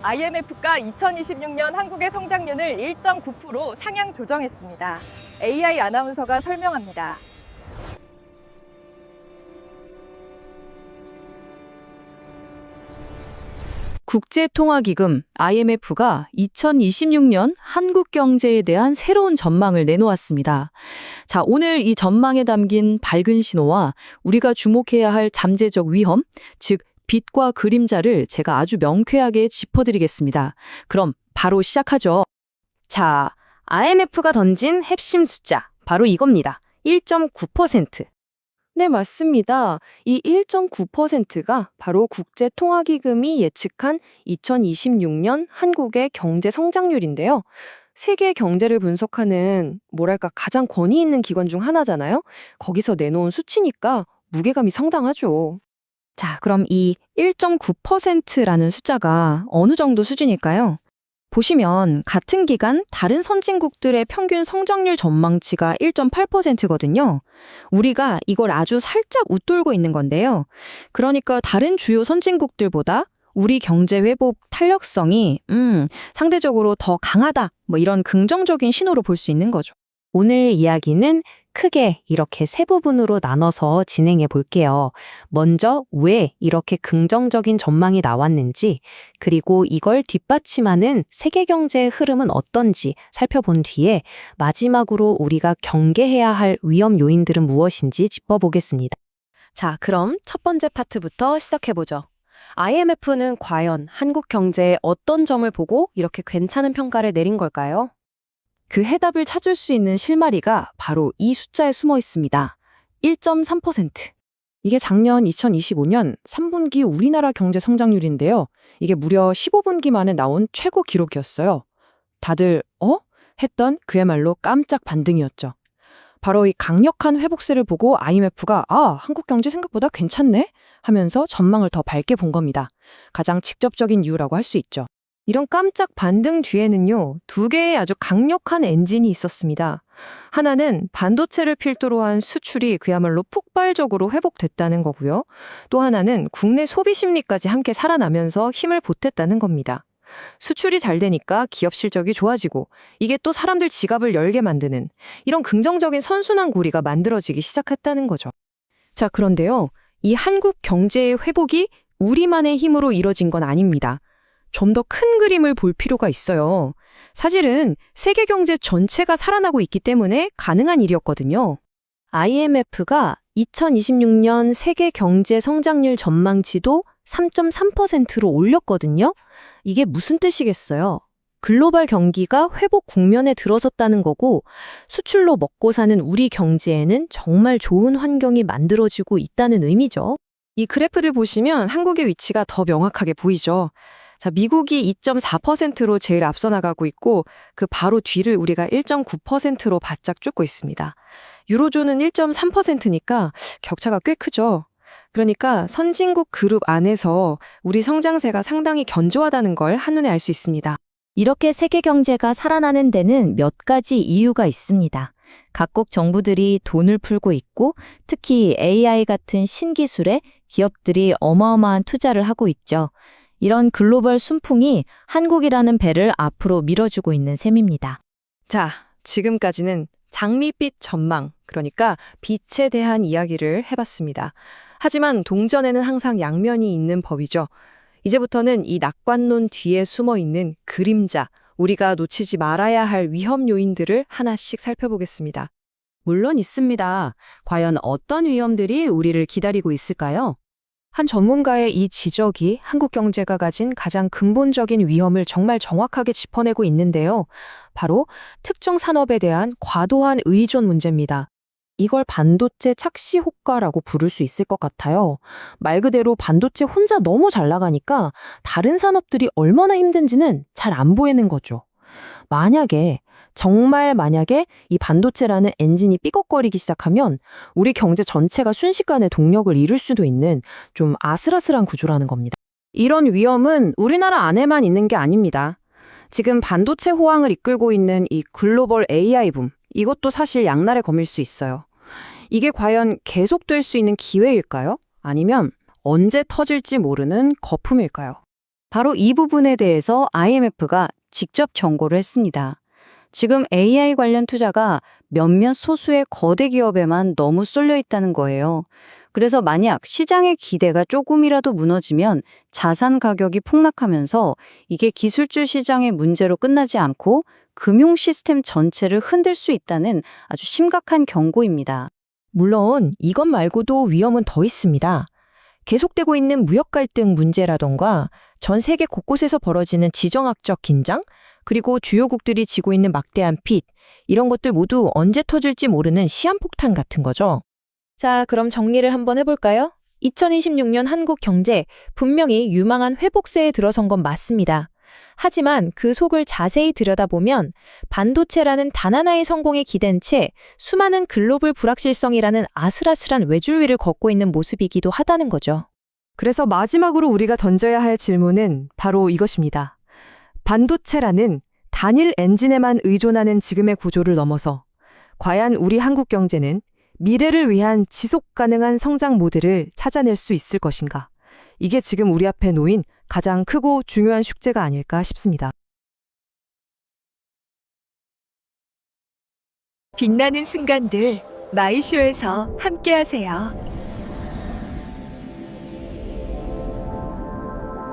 IMF가 2026년 한국의 성장률을 1.9% 상향 조정했습니다. AI 아나운서가 설명합니다. 국제통화기금 IMF가 2026년 한국 경제에 대한 새로운 전망을 내놓았습니다. 자, 오늘 이 전망에 담긴 밝은 신호와 우리가 주목해야 할 잠재적 위험, 즉 빛과 그림자를 제가 아주 명쾌하게 짚어드리겠습니다. 그럼 바로 시작하죠. 자, IMF가 던진 핵심 숫자, 바로 이겁니다. 1.9%. 네, 맞습니다. 이 1.9%가 바로 국제통화기금이 예측한 2026년 한국의 경제 성장률인데요. 세계 경제를 분석하는 뭐랄까 가장 권위 있는 기관 중 하나잖아요. 거기서 내놓은 수치니까 무게감이 상당하죠. 자, 그럼 이 1.9%라는 숫자가 어느 정도 수준일까요? 보시면 같은 기간 다른 선진국들의 평균 성장률 전망치가 1.8%거든요. 우리가 이걸 아주 살짝 웃돌고 있는 건데요. 그러니까 다른 주요 선진국들보다 우리 경제 회복 탄력성이 음, 상대적으로 더 강하다. 뭐 이런 긍정적인 신호로 볼 수 있는 거죠. 오늘 이야기는 크게 이렇게 세 부분으로 나눠서 진행해 볼게요. 먼저 왜 이렇게 긍정적인 전망이 나왔는지, 그리고 이걸 뒷받침하는 세계 경제의 흐름은 어떤지 살펴본 뒤에 마지막으로 우리가 경계해야 할 위험 요인들은 무엇인지 짚어보겠습니다. 자, 그럼 첫 번째 파트부터 시작해 보죠. IMF는 과연 한국 경제에 어떤 점을 보고 이렇게 괜찮은 평가를 내린 걸까요? 그 해답을 찾을 수 있는 실마리가 바로 이 숫자에 숨어 있습니다. 1.3%. 이게 작년 2025년 3분기 우리나라 경제 성장률인데요. 이게 무려 15분기 만에 나온 최고 기록이었어요. 다들 어? 했던 그야말로 깜짝 반등이었죠. 바로 이 강력한 회복세를 보고 IMF가 아, 한국 경제 생각보다 괜찮네 하면서 전망을 더 밝게 본 겁니다. 가장 직접적인 이유라고 할 수 있죠. 이런 깜짝 반등 뒤에는요, 두 개의 아주 강력한 엔진이 있었습니다. 하나는 반도체를 필두로 한 수출이 그야말로 폭발적으로 회복됐다는 거고요. 또 하나는 국내 소비 심리까지 함께 살아나면서 힘을 보탰다는 겁니다. 수출이 잘 되니까 기업 실적이 좋아지고 이게 또 사람들 지갑을 열게 만드는 이런 긍정적인 선순환 고리가 만들어지기 시작했다는 거죠. 자, 그런데요. 이 한국 경제의 회복이 우리만의 힘으로 이뤄진 건 아닙니다. 좀 더 큰 그림을 볼 필요가 있어요. 사실은 세계 경제 전체가 살아나고 있기 때문에 가능한 일이었거든요. IMF가 2026년 세계 경제 성장률 전망치도 3.3%로 올렸거든요. 이게 무슨 뜻이겠어요? 글로벌 경기가 회복 국면에 들어섰다는 거고 수출로 먹고 사는 우리 경제에는 정말 좋은 환경이 만들어지고 있다는 의미죠. 이 그래프를 보시면 한국의 위치가 더 명확하게 보이죠. 자, 미국이 2.4%로 제일 앞서 나가고 있고 그 바로 뒤를 우리가 1.9%로 바짝 쫓고 있습니다. 유로존은 1.3%니까 격차가 꽤 크죠. 그러니까 선진국 그룹 안에서 우리 성장세가 상당히 견조하다는 걸 한눈에 알 수 있습니다. 이렇게 세계 경제가 살아나는 데는 몇 가지 이유가 있습니다. 각국 정부들이 돈을 풀고 있고 특히 AI 같은 신기술에 기업들이 어마어마한 투자를 하고 있죠. 이런 글로벌 순풍이 한국이라는 배를 앞으로 밀어주고 있는 셈입니다. 자, 지금까지는 장밋빛 전망, 그러니까 빛에 대한 이야기를 해봤습니다. 하지만 동전에는 항상 양면이 있는 법이죠. 이제부터는 이 낙관론 뒤에 숨어 있는 그림자, 우리가 놓치지 말아야 할 위험 요인들을 하나씩 살펴보겠습니다. 물론 있습니다. 과연 어떤 위험들이 우리를 기다리고 있을까요? 한 전문가의 이 지적이 한국 경제가 가진 가장 근본적인 위험을 정말 정확하게 짚어내고 있는데요. 바로 특정 산업에 대한 과도한 의존 문제입니다. 이걸 반도체 착시 효과라고 부를 수 있을 것 같아요. 말 그대로 반도체 혼자 너무 잘 나가니까 다른 산업들이 얼마나 힘든지는 잘 안 보이는 거죠. 만약에 정말 만약에 이 반도체라는 엔진이 삐걱거리기 시작하면 우리 경제 전체가 순식간에 동력을 잃을 수도 있는 좀 아슬아슬한 구조라는 겁니다. 이런 위험은 우리나라 안에만 있는 게 아닙니다. 지금 반도체 호황을 이끌고 있는 이 글로벌 AI 붐, 이것도 사실 양날의 검일 수 있어요. 이게 과연 계속될 수 있는 기회일까요? 아니면 언제 터질지 모르는 거품일까요? 바로 이 부분에 대해서 IMF가 직접 경고를 했습니다. 지금 AI 관련 투자가 몇몇 소수의 거대 기업에만 너무 쏠려 있다는 거예요. 그래서 만약 시장의 기대가 조금이라도 무너지면 자산 가격이 폭락하면서 이게 기술주 시장의 문제로 끝나지 않고 금융 시스템 전체를 흔들 수 있다는 아주 심각한 경고입니다. 물론 이것 말고도 위험은 더 있습니다. 계속되고 있는 무역 갈등 문제라던가 전 세계 곳곳에서 벌어지는 지정학적 긴장, 그리고 주요국들이 지고 있는 막대한 빚, 이런 것들 모두 언제 터질지 모르는 시한폭탄 같은 거죠. 자, 그럼 정리를 한번 해볼까요? 2026년 한국 경제 분명히 유망한 회복세에 들어선 건 맞습니다. 하지만 그 속을 자세히 들여다보면 반도체라는 단 하나의 성공에 기댄 채 수많은 글로벌 불확실성이라는 아슬아슬한 외줄위를 걷고 있는 모습이기도 하다는 거죠. 그래서 마지막으로 우리가 던져야 할 질문은 바로 이것입니다. 반도체라는 단일 엔진에만 의존하는 지금의 구조를 넘어서 과연 우리 한국 경제는 미래를 위한 지속 가능한 성장 모델을 찾아낼 수 있을 것인가? 이게 지금 우리 앞에 놓인 가장 크고 중요한 숙제가 아닐까 싶습니다. 빛나는 순간들 마이쇼에서 함께 하세요.